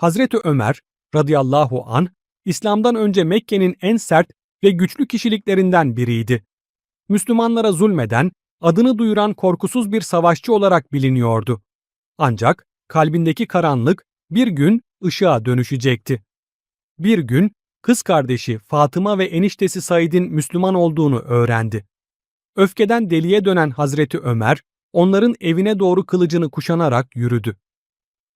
Hazreti Ömer radıyallahu an İslam'dan önce Mekke'nin en sert ve güçlü kişiliklerinden biriydi. Müslümanlara zulmeden, adını duyuran korkusuz bir savaşçı olarak biliniyordu. Ancak kalbindeki karanlık bir gün ışığa dönüşecekti. Bir gün kız kardeşi Fatıma ve eniştesi Said'in Müslüman olduğunu öğrendi. Öfkeden deliye dönen Hazreti Ömer, onların evine doğru kılıcını kuşanarak yürüdü.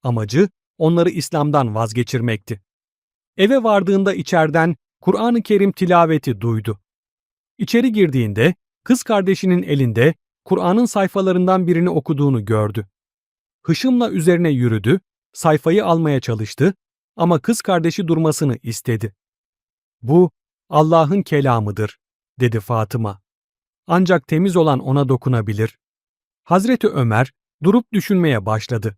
Amacı onları İslam'dan vazgeçirmekti. Eve vardığında içeriden Kur'an-ı Kerim tilaveti duydu. İçeri girdiğinde kız kardeşinin elinde Kur'an'ın sayfalarından birini okuduğunu gördü. Hışımla üzerine yürüdü, sayfayı almaya çalıştı ama kız kardeşi durmasını istedi. Bu Allah'ın kelamıdır, dedi Fatıma. Ancak temiz olan ona dokunabilir. Hazreti Ömer durup düşünmeye başladı.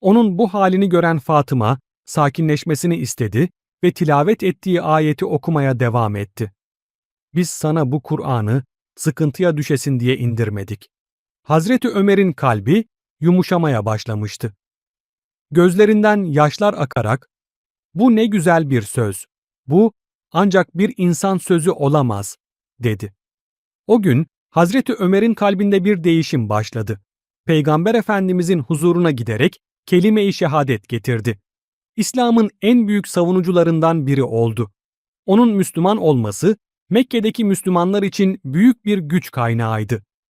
Onun bu halini gören Fatıma sakinleşmesini istedi ve tilavet ettiği ayeti okumaya devam etti. Biz sana bu Kur'an'ı sıkıntıya düşesin diye indirmedik. Hazreti Ömer'in kalbi yumuşamaya başlamıştı. Gözlerinden yaşlar akarak, bu ne güzel bir söz, bu ancak bir insan sözü olamaz, dedi. O gün Hazreti Ömer'in kalbinde bir değişim başladı. Peygamber Efendimizin huzuruna giderek kelime-i şehadet getirdi. İslam'ın en büyük savunucularından biri oldu. Onun Müslüman olması Mekke'deki Müslümanlar için büyük bir güç kaynağıydı.